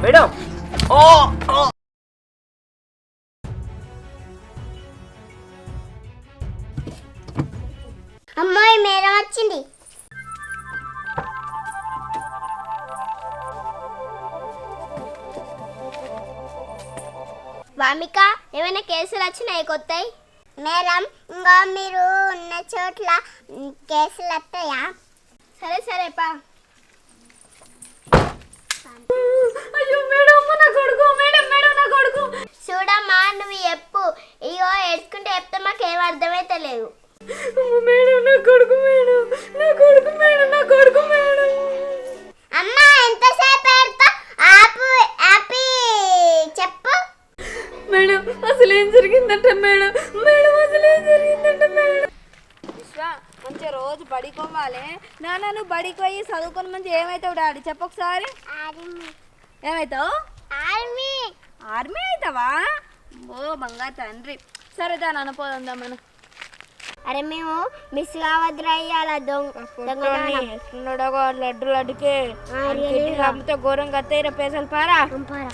Madam. ఓ. అమ్మాయి madam వచ్చింది. వామిక ఏమైనా కేసులు వచ్చినాయి కొత్తయి? మేడం ఇంకా మీరు ఉన్న చోట్ల కేసులు వస్తాయా సరే సరే పా అయ్యో మేడం నా కొడుకు మేడం మేడం నా కొడుకు. చూడమ్మా నువ్వు చెప్పు. ఇగో ఏడ్చుకుంటే చెప్తే మాకేం అర్థమైతే లేదు మేడం నా కొడుకు మేడం నా కొడుకు మేడం నా కొడుకు మేడం. అమ్మా ఎంతసేపు ఏడుతా? ఆపు ఆపి. చెప్పు. మేడం అసలు ఏం జరిగిందంట మేడం? మేడం అసలు ఏం జరిగిందంట మేడం? విశ్వ మంచిగా రోజు బడికోవాలి నాన్న నువ్వు బడికి పోయి చదువుకొని మంచి ఏమవుతావు డాడీ? చెప్పొకసారి ఏమవుతావు ఆర్మీ ఆర్మీ అవుతావా ఓ బంగారు తండ్రి సరే దా నాన్న పోదా మనం అరే మేము మిస్ కావద్దురా ఇయ్యాల దొంగ. లడ్డు లడ్డుకే. అమ్మితే ఘోరంగా అత్తయ్య పేసలు పారా పంపారా.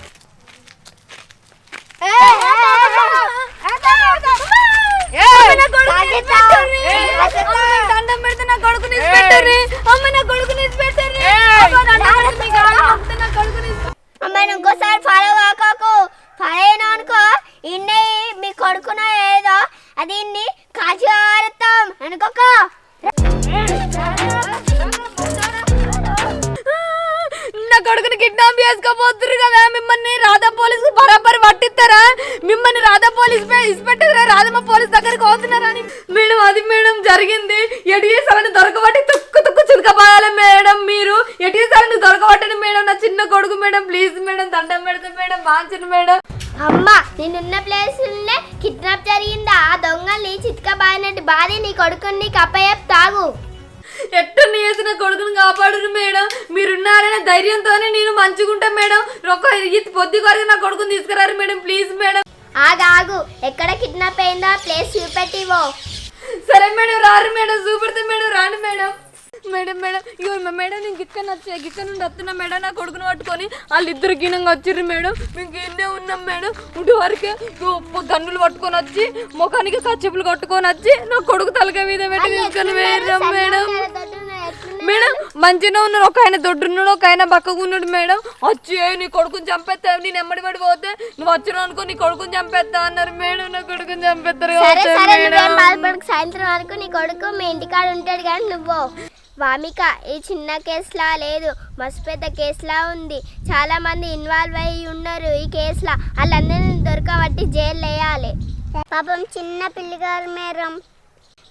దండం పెడితే నా కొడుకు నిలిచిపెట్టరు అమ్మ నా కొడుకు నిలిచిపెట్టరు అమ్మ, దండం పెడితే మీకు ఆనందం వస్తే నా కొడుకు నిలిచిపెట్టరు. అమ్మాయి ఇంకోసారి ఫాలో కాకకు ఫాలో అయినా అనుకో ఇన్ని మీ కొడుకున ఏదో కాజారతం అనుకోక నా కొడుకుని కిడ్నాప్ చేసుకోపోతున్నారు కదా. మిమ్మల్ని రాధా పోలీస్ బరాబర్ పట్టిస్తారా? మిమ్మల్ని Radha police inspector Radhamma police దగ్గరికి పోతున్నారా అని. మేడం అది మేడం జరిగింది. ఎటు చేసామని దొరకబట్టి తుక్కు తుక్కు చిలకపోయాలి మేడం మీరు. ఎటు చేసామని దొరకబట్టండి మేడం నా చిన్న కొడుకు మేడం. ప్లీజ్ మేడం దండం పెడతాం మేడం. బాంచండి మేడం. అమ్మ నేనున్న ప్లేస్ కిడ్నాప్ జరిగిందా? ఆ దొంగల్ని చిత్కబాయినట్టు బాధి నీ కొడుకుని నీకు అప్పయ్యప్ తాగు. ఎట్టు చేసిన కొడుకుని కాపాడురు మేడం. మీరున్నారనే ధైర్యంతోనే నేను మంచుకుంటా మేడం. ఇది పొద్దు కొరకు నా కొడుకుని తీసుకురారు మేడం ప్లీజ్ మేడం. ఆగు ఆగు. ఎక్కడ కిడ్నాప్ అయిందో ప్లేస్ చూపెట్టివో. సరే మేడం రారు మేడం చూపెడతా మేడం రాను మేడం. Madam madam. ఇగో మా మేడం నేను గిక్కన వచ్చా గిక్క నుండి వస్తున్నా మేడం నా కొడుకుని పట్టుకొని వాళ్ళిద్దరు గినంగా వచ్చిర్రు మేడం. మేము ఎన్నే ఉన్నాం మేడం. ఉండి వరకే గన్నులు పట్టుకొని వచ్చి ముఖానికి కచ్చిపులు కట్టుకొని వచ్చి నా కొడుకు తలక మీద పెట్టి తీసుకొని వేయడం మేడం. మేడం మంచిగా ఉన్నారు ఒక ఆయన దొడ్డున్నాడు ఒక ఆయన బక్కగా ఉన్నాడు మేడం. వచ్చి "ఏయ్, నీ కొడుకుని చంపేస్తా నేను ఎమ్మడి పడి పోతే నువ్వు వచ్చినావు అనుకో నీ కొడుకుని చంపేస్తా అన్నారు మేడం. నా కొడుకుని చంపేస్తారు సాయంత్రం వరకు నీ కొడుకు మీ ఇంటికాడ ఉంటాడు కానీ నువ్వు వామిక ఈ చిన్న కేసులా లేదు. మస్తు పెద్ద కేసులా ఉంది. చాలా మంది ఇన్వాల్వ్ అయ్యి ఉన్నారు ఈ కేసులా. వాళ్ళందరినీ దొరకబట్టి జైలు వేయాలి పాపం చిన్న పిల్లగారు మేరం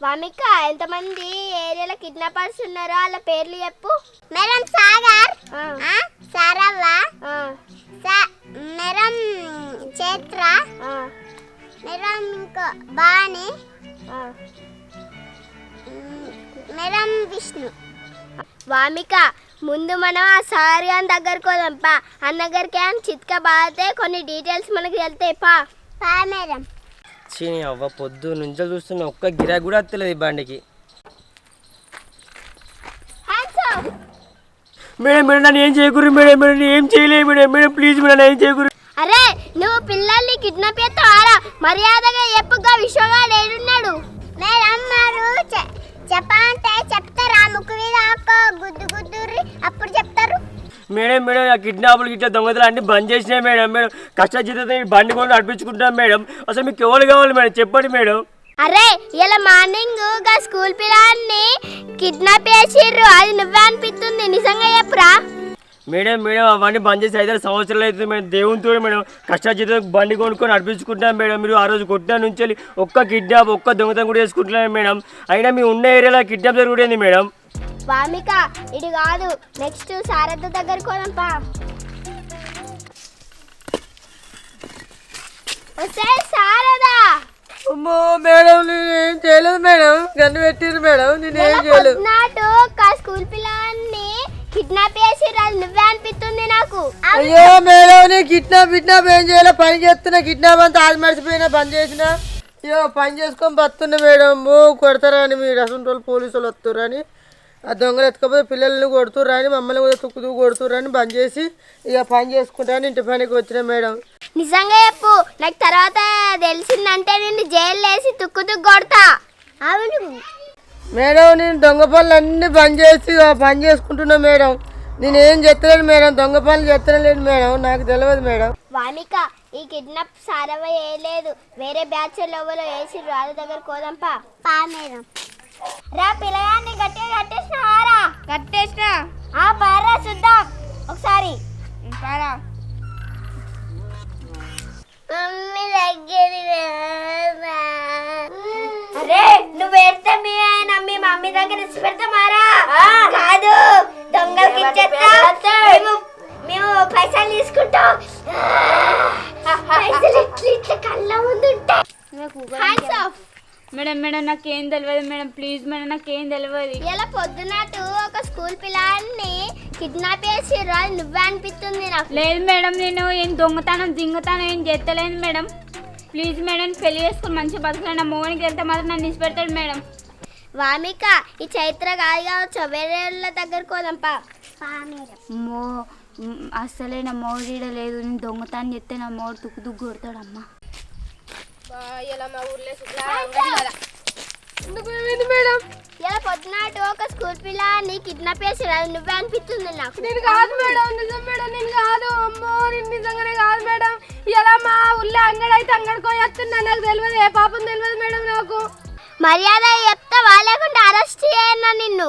వామిక ఎంతమంది ఏరియాలో కిడ్నాపర్స్ ఉన్నారో వాళ్ళ పేర్లు చెప్పు. Madam Sagar. Saravva. Madam Chaitra. Madam ఇంకో బాణి వామిక ముందు మనం ఆ సార్ గారి దగ్గరకు పోదాం. పా అన్న దగ్గరికి అని చిత్క బాతే కొన్ని డీటెయిల్స్ మనకి వెళ్తాయి పా. పా మేడం. చీ నీ అవ్వ పొద్దు నుంచి చూస్తున్నా ఒక్క గిరాకీ కూడా వస్తలేదు ఈ బండికి. మేడం మేడం నన్ను ఏం చేయకూరు మేడం మేడం నేను ఏం చేయలేదు మేడం మేడం ప్లీజ్ మేడం ఏం చేయకూరు అరే నువ్వు పిల్లల్ని కిడ్నాప్ చేస్తావారా మర్యాదగా చెప్పుగా విశ్వగాడు ఏడున్నాడు. మేడం మేడం ఆ కిడ్నాపులు గిట్లా దొంగతలు అన్ని బంద్ చేసినాయి మేడం మేడం. కష్టజీతంతో ఈ బండి కొని నడిపించుకుంటాం మేడం. అసలు మీకు ఎవరు కావాలి మేడం? చెప్పండి మేడం. అరే ఇలా మార్నింగ్గా స్కూల్ పిల్లాన్ని కిడ్నాప్ చేసిర్రు. అది నువ్వే అనిపిస్తుంది నిజంగా చెప్పురా. మేడం మేడం అవన్నీ బంద్ చేసి ఐదారు సంవత్సరాలు అవుతుంది మేడం. దేవునితో మేడం కష్టాజీతం బండి కొనుక్కొని నడిపించుకుంటాం మేడం. మీరు ఆ రోజు కొట్టిన నుంచి ఒక్క కిడ్నాప్ ఒక్క దొంగతనం కూడా చేసుకుంటున్నాం మేడం. అయినా మీ ఉన్న ఏరియాలో కిడ్నాప్ జరుగుతుంది మేడం? వామిక ఇది కాదు. నెక్స్ట్ శారద దగ్గరికి పోదాం పా వస్తే శారదా! అమ్మో మేడం నేను ఏం చేయలేదు మేడం. గన్ను పెట్టిరు మేడం. నేను ఏం చేయలేదు. నాటు స్కూల్ పిల్లాన్ని కిడ్నాప్ అది నువ్వే అనిపిస్తుంది నాకు. అయ్యో మేడం నేను కిడ్నాప్ కిడ్నాప్ ఏం చేయలే. పని చేస్తున్నా కిడ్నాప్ అంతా ఆది మర్చిపోయినా పని చేసిన. అయ్యో పని చేసుకొని బతున్నా మేడం. కొడతారని మీరు అసలు పోలీసు వాళ్ళు వస్తారని ఆ దొంగలు ఎత్తుకపోతే పిల్లల్ని కొడుతుర్రా అని మమ్మల్ని కూడా తుక్కు తుక్కు కొడుతుర్రా అని బంద్ చేసి ఇక పని చేసుకుంటాను ఇంటి పనికి వచ్చిన మేడం. నిజంగా చెప్పు నాకు తర్వాత తెలిసిందంటే నేను జైలు వేసి తుక్కు తుక్కు కొడతా. అవును. మేడం నేను దొంగ పనులు అన్ని బంద్ చేసి ఇక పని చేసుకుంటున్నా మేడం. నేను ఏం చెప్తలేను మేడం దొంగ పనులు చెప్తలేదు మేడం నాకు తెలియదు మేడం. వామిక ఈ కిడ్నాప్ సారవ వేయలేదు వేరే బ్యాచ్ ఎవరో వేసి రాజు దగ్గర కోదంపా పా మేడం. రా పిల్లగాన్ని గట్టిగా కట్టేసినావారా? కట్టేసిన. ఆ పారా చూద్దాం. ఒకసారి. పారా మమ్మీ దగ్గర అరే నువ్వు పెడితే మీ ఆయన మీ మమ్మీ దగ్గర ఇచ్చి పెడతామారా కాదు దొంగలకి ఇచ్చేస్తా. మేము మేము పైసలు తీసుకుంటాం. పైసలు ఇట్లా ఇట్లా కళ్ళ ముందు ఉంటాయి. హ్యాండ్స్ ఆఫ్ మేడం మేడం నాకేం తెలియదు మేడం ప్లీజ్ మేడం నాకేం తెలియదు ఇలా పొద్దునట్టు ఒక స్కూల్ పిల్లాన్ని కిడ్నాప్ చేసి అది నువ్వే అనిపిస్తుంది నాకు. లేదు మేడం నేను ఏం దొంగతనం దింగతనం ఏం చేస్తలేదు మేడం. ప్లీజ్ మేడం పెళ్ళి చేసుకుని మంచిగా బతకలేను నా మోనికి వెళ్తే మాత్రం నన్ను ఇచ్చిపెడతాడు మేడం. వామిక ఈ చైత్ర కాదు కావచ్చు వేరే వాళ్ళ దగ్గరకు పోదాంపా మో అసలే నా మోడీడ లేదు. నేను దొంగతనం చెప్తే నా మోడు తుక్కు తుక్కు కొడతాడు అమ్మ మేడం? ఇలా పొద్దునాటు ఒక స్కూల్ పిల్లని కిడ్నాప్ చేసి అది నువ్వే అనిపిస్తుంది నాకు. నేను కాదు మేడం నిజం మేడం నేను కాదు. అమ్మో నేను నిజంగానే కాదు మేడం. ఇలా మా ఊళ్ళో అంగడి అయితే అంగడికొని వస్తున్నా నాకు తెలియదు ఏ పాపం తెలియదు మేడం నాకు. మర్యాద చెప్తావా లేకుంటే అరెస్ట్ చేయన్నా నిన్ను.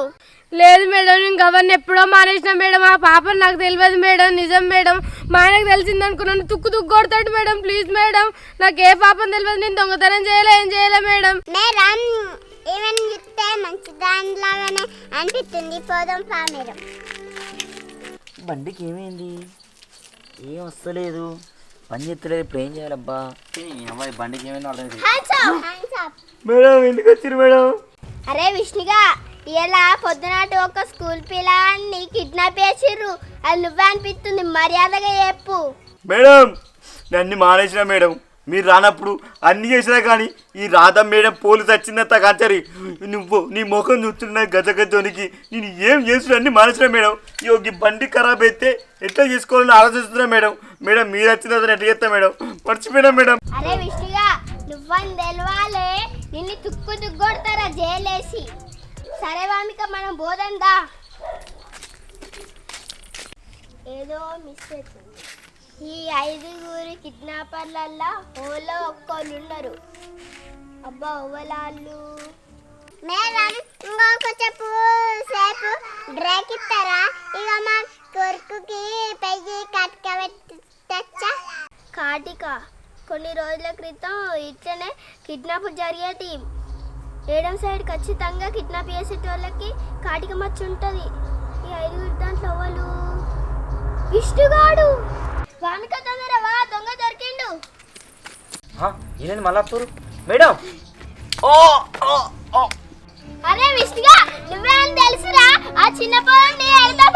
లేదు మేడం నేను గవర్ని ఎప్పుడో మానేసిన మేడం. ఆ పాపం నాకు తెలియదు మేడం నిజం మేడం. మా ఆయనకు తెలిసింది అనుకున్నాను తుక్కు తుక్కు కొడతాడు మేడం ప్లీజ్ మేడం. నాకు ఏ పాపం తెలియదు నేను దొంగతనం చేయలే ఏం చేయలే మేడం. మేడం ఈవెన్ చెప్తే మంచి దానిలాగానే అనిపిస్తుంది. పోదాం పా మేడం. బండికి ఏమైంది ఏం వస్తలేదు. పని చేస్తలేదు ఇప్పుడు ఏం చేయాలబ్బా? అమ్మాయి బండికి ఏమైందో అర్థం. మేడం ఎందుకు వచ్చారు మేడం? అరే విష్ణుగా ఇలా పొద్దునాటి ఒక స్కూల్ పిల్లాన్ని కిడ్నాప్ చేసిర్రు. అది నువ్వే అనిపిస్తుంది మర్యాదగా చెప్పు. మేడం నన్ను మానేసిన మేడం. మీరు రానప్పుడు అన్ని చేసినా కానీ ఈ రాధ మేడం పోలీసు వచ్చిందంత కంచరి. నువ్వు నీ ముఖం చూస్తున్న గజ గజోనికి నేను ఏం చేస్తున్నా అన్ని మానేసిన మేడం. ఈ బండి ఖరాబ్ అయితే ఎట్లా చేసుకోవాలని ఆలోచిస్తున్నా మేడం. మేడం మీరు వచ్చిన ఎట్లా చేస్తా మేడం? మర్చిపోయినా మేడం. అరే విష్ణుగా నువ్వని తెలవాలే. నిన్ను తుక్కు తుగ్గొడతారా జైలేసి. సరే వామిక మనం పోదందా ఏదో మిస్ అవుతుంది. ఈ ఐదుగురు కిడ్నాపర్లల్లా ఓలో ఒక్కళ్ళు ఉన్నారు అబ్బా ఓవలాళ్ళు. మేడం చెప్పు. సేపు బ్రేక్ ఇస్తారా? ఇక మా కొరుకుకి పెయ్యి కట్టుకోవచ్చా కాటిక కొన్ని రోజుల క్రితం ఇట్లనే కిడ్నాప్ జరిగేది ఏడం సైడ్ ఖచ్చితంగా కిడ్నాప్ చేసేటోళ్ళకి కాటిక మచ్చ ఉంటుంది. ఈ ఐదుగురు దాంట్లో ఎవరు విష్ణుగాడు వామిక తొందర వా దొంగ దొరికిండు. మళ్ళా మేడం! ఓ ఓ, ఓ. అరే విష్ణుగా నువ్వే అని తెలుసురా ఆ చిన్న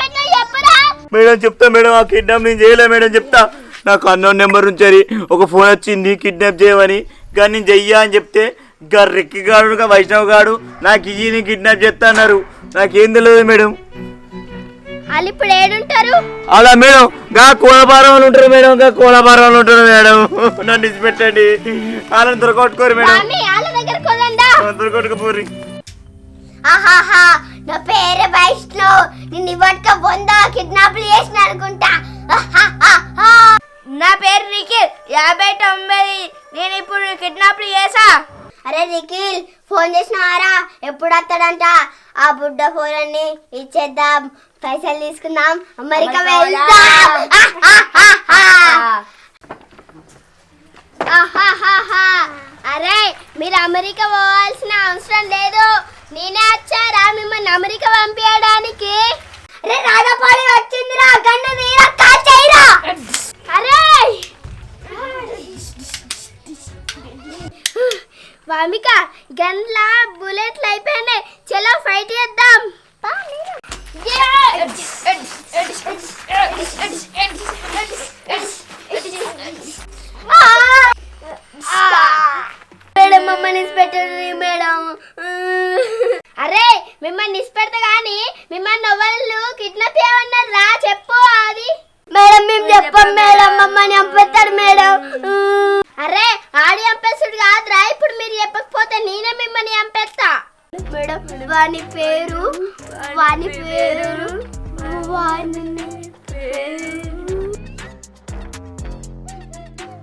పెట్టిన చెప్పురా. మేడం చెప్తా మేడం ఆ కిడ్నాప్ నేను చేయలే మేడం చెప్తా. నాకు అన్నోన్ నెంబర్ నుంచి ఒక ఫోన్ వచ్చింది కిడ్నాప్ చేయమని. కానీ నేను చెయ్యా అని చెప్తే గా రెక్కి గాడు గా వైష్ణవ్ గాడు నాకు ఇయ్యి నేను కిడ్నాప్ చేస్తా అన్నారు నాకేం తెలియదు మేడం. వాళ్ళు ఇప్పుడు ఏడుంటారు? అలా మేడం గా వాళ్ళు ఉంటారు మేడం గా వాళ్ళు ఉంటారు మేడం. నన్ను ఇచ్చిపెట్టండి వాళ్ళని దొరకొట్టుకోరు మేడం. స్వామి వాళ్ళ దగ్గర కొదండా దొరకొట్టుకోపోరి ఆహాహా నా పేరు వైష్ణవ్. నిన్ను ఇవ్వక బొందా కిడ్నాప్లు చేసిన అనుకుంటా. నా పేరు నిఖిల్ యాభై తొమ్మిది నేను ఇప్పుడు కిడ్నాప్లు చేసా? అరే నిఖిల్ ఫోన్ చేసినారా ఎప్పుడు వస్తాడంట? ఆ బుడ్డ ఫోన్ అన్ని ఇచ్చేద్దాం. పైసలు తీసుకుందాం. అమెరికా వెళ్దాం. అరే మీరు అమెరికా పోవాల్సిన అవసరం లేదు. నేనే వచ్చారా? మిమ్మల్ని అమెరికా పంపించడానికి అరే వచ్చిందిరా. గన్ను తీరా కాచేయరా అరే! వామిక గన్లా బుల్లెట్లు అయిపోయినాయి. చలో ఫైట్ చేద్దాం. మేడం మమ్మల్ని అరే మిమ్మల్ని ఇన్స్పెక్ట కానీ మిమ్మల్ని ఎవరు కిడ్నాప్ చేయమన్నారు? రా చెప్పు అది మేడం మేము చెప్పాం మేడం. మమ్మల్ని చంపుతారు మేడం. వాని పేరు వాని పేరు వాని